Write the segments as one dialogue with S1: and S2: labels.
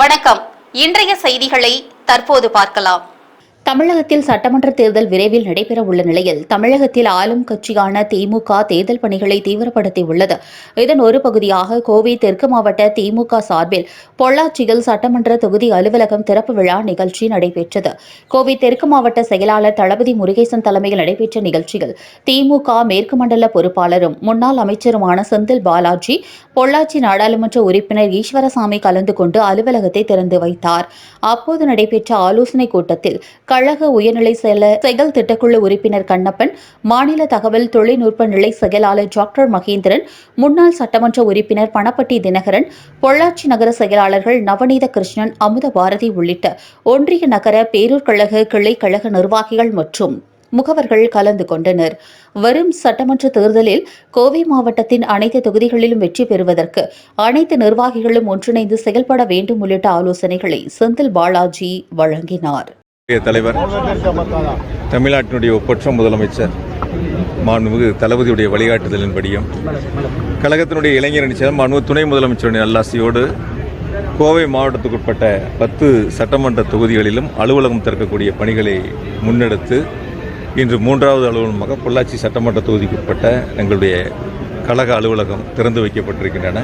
S1: வணக்கம். இன்றைய செய்திகளை தற்போது பார்க்கலாம்.
S2: தமிழகத்தில் சட்டமன்ற தேர்தல் விரைவில் நடைபெற உள்ள நிலையில் தமிழகத்தில் ஆளும் கட்சியான திமுக தேர்தல் பணிகளை தீவிரப்படுத்தியுள்ளது. இதன் ஒரு பகுதியாக கோவை தெற்கு மாவட்ட திமுக சார்பில் பொள்ளாச்சியில் சட்டமன்ற தொகுதி அலுவலகம் திறப்பு விழா நிகழ்ச்சி நடைபெற்றது. கோவை தெற்கு மாவட்ட செயலாளர் தளபதி முருகேசன் தலைமையில் நடைபெற்ற நிகழ்ச்சியில் திமுக மேற்கு மண்டல பொறுப்பாளரும் முன்னாள் அமைச்சருமான செந்தில் பாலாஜி பொள்ளாச்சி நாடாளுமன்ற உறுப்பினர் ஈஸ்வரசாமி கலந்து கொண்டு அலுவலகத்தை திறந்து வைத்தார். அப்போது நடைபெற்ற ஆலோசனைக் கூட்டத்தில் கழக உயர்நிலை செயல செயல் திட்டக்குழு உறுப்பினர் கண்ணப்பன் மாநில தகவல் தொழில்நுட்ப நிலை செயலாளர் டாக்டர் மகேந்திரன் முன்னாள் சட்டமன்ற உறுப்பினர் பணப்பட்டி தினகரன் பொள்ளாச்சி நகர செயலாளர்கள் நவநீத கிருஷ்ணன் அமுத பாரதி உள்ளிட்ட ஒன்றிய நகர பேரூர் கழக கிளை கழக நிர்வாகிகள் மற்றும் முகவர்கள் கலந்து கொண்டனர். வரும் சட்டமன்ற தேர்தலில் கோவை மாவட்டத்தின் அனைத்து தொகுதிகளிலும் வெற்றி பெறுவதற்கு அனைத்து நிர்வாகிகளும் ஒன்றிணைந்து செயல்பட வேண்டும் உள்ளிட்ட ஆலோசனைகளை செந்தில் பாலாஜி வழங்கினார்.
S3: தலைவர் தமிழ்நாட்டினுடைய ஒப்பற்ற முதலமைச்சர் மாண்புமிகு தளபதியுடைய வழிகாட்டுதலின்படியும் கழகத்தினுடைய இளைஞரணி செயலர் மாண்புமிகு துணை முதலமைச்சருடைய நல்லாசியோடு கோவை மாவட்டத்துக்குட்பட்ட பத்து சட்டமன்ற தொகுதிகளிலும் அலுவலகம் திறக்கக்கூடிய பணிகளை முன்னெடுத்து இன்று மூன்றாவது அலுவலகமாக பொள்ளாச்சி சட்டமன்ற தொகுதிக்குட்பட்ட எங்களுடைய கழக அலுவலகம் திறந்து வைக்கப்பட்டிருக்கின்றன.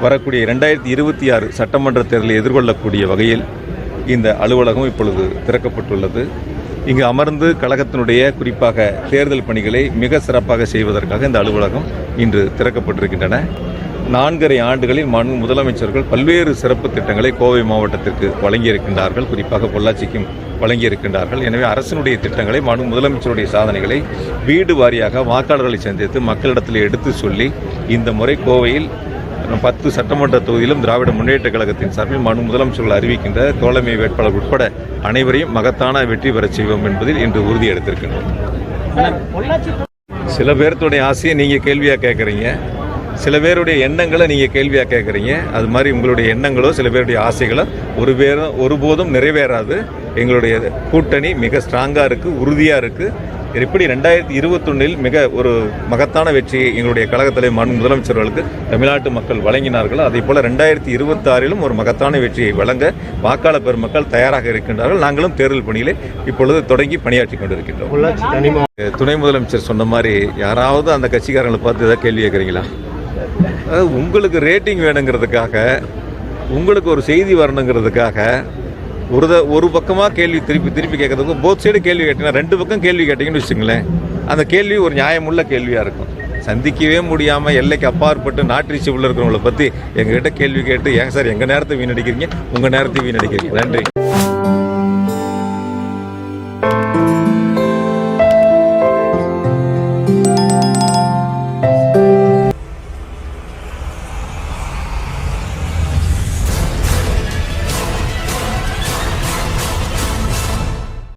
S3: வரக்கூடிய இரண்டாயிரத்தி இருபத்தி ஆறு சட்டமன்ற தேர்தலை எதிர்கொள்ளக்கூடிய வகையில் இந்த அலுவலகம் இப்பொழுது திறக்கப்பட்டுள்ளது. இங்கு அமர்ந்து கழகத்தினுடைய குறிப்பாக தேர்தல் பணிகளை மிக சிறப்பாக செய்வதற்காக இந்த அலுவலகம் இன்று திறக்கப்பட்டிருக்கின்றன. நான்கரை ஆண்டுகளில் மாண்பு முதலமைச்சர்கள் பல்வேறு சிறப்பு திட்டங்களை கோவை மாவட்டத்திற்கு வழங்கியிருக்கின்றார்கள். குறிப்பாக பொள்ளாச்சிக்கும் வழங்கியிருக்கின்றார்கள். எனவே அரசினுடைய திட்டங்களை மாண்பு முதலமைச்சருடைய சாதனைகளை வீடு வாரியாக வாக்காளர்களை சந்தித்து மக்களிடத்தில் எடுத்து சொல்லி இந்த முறை கோவையில் பத்து சட்டமன்ற தொகுதியிலும் திராவிட முன்னேற்ற கழகத்தின் சார்பில் மனு முதலமைச்சர்கள் அறிவிக்கின்ற தோழமை வேட்பாளர் உட்பட அனைவரையும் மகத்தான வெற்றி பெறச் செய்வோம் என்பதில் இன்று உறுதி எடுத்திருக்கின்றோம். சில பேர்த்துடைய ஆசையை நீங்கள் கேள்வியாக கேட்குறீங்க சில பேருடைய எண்ணங்களை நீங்கள் கேள்வியாக கேட்குறீங்க அது மாதிரி உங்களுடைய எண்ணங்களோ சில பேருடைய ஆசைகளோ ஒரு பேரும் ஒருபோதும் நிறைவேறாது. எங்களுடைய கூட்டணி மிக ஸ்ட்ராங்காக இருக்குது உறுதியாக இருக்குது எப்படி ரெண்டாயிரத்தி இருபத்தொன்னில் மிக ஒரு மகத்தான வெற்றியை எங்களுடைய கழகத் தலைவர் மாண்பு முதலமைச்சர்களுக்கு தமிழ்நாட்டு மக்கள் வழங்கினார்களோ. அதே போல் ரெண்டாயிரத்தி இருபத்தாறிலும் ஒரு மகத்தான வெற்றியை வழங்க வாக்காளர் பெருமக்கள் தயாராக இருக்கின்றார்கள். நாங்களும் தேர்தல் பணியிலே இப்பொழுது தொடங்கி பணியாற்றி கொண்டிருக்கின்றோம். துணை முதலமைச்சர் சொன்ன மாதிரி யாராவது அந்த கட்சிக்காரங்களை பார்த்து ஏதாவது கேள்வி கேட்குறீங்களா? உங்களுக்கு ரேட்டிங் வேணுங்கிறதுக்காக உங்களுக்கு ஒரு செய்தி வரணுங்கிறதுக்காக ஒரு த ஒரு பக்கமாக கேள்வி திருப்பி திருப்பி கேட்கறதுக்கும் போத் சைடு கேள்வி கேட்டிங்கன்னா ரெண்டு பக்கம் கேள்வி கேட்டிங்கன்னு வச்சுங்களேன் அந்த கேள்வி ஒரு நியாயமுள்ள கேள்வியாக இருக்கும். சந்திக்கவே முடியாமல் எல்லைக்கு அப்பாற்பட்டு நாட்டு உள்ள இருக்கிறவங்கள பற்றி எங்ககிட்ட கேள்வி கேட்டு ஏங்க சார் எங்கள் நேரத்தை வீணடிக்கிறீங்க? உங்கள் நேரத்தை வீணடிக்கிறீங்க. நன்றி.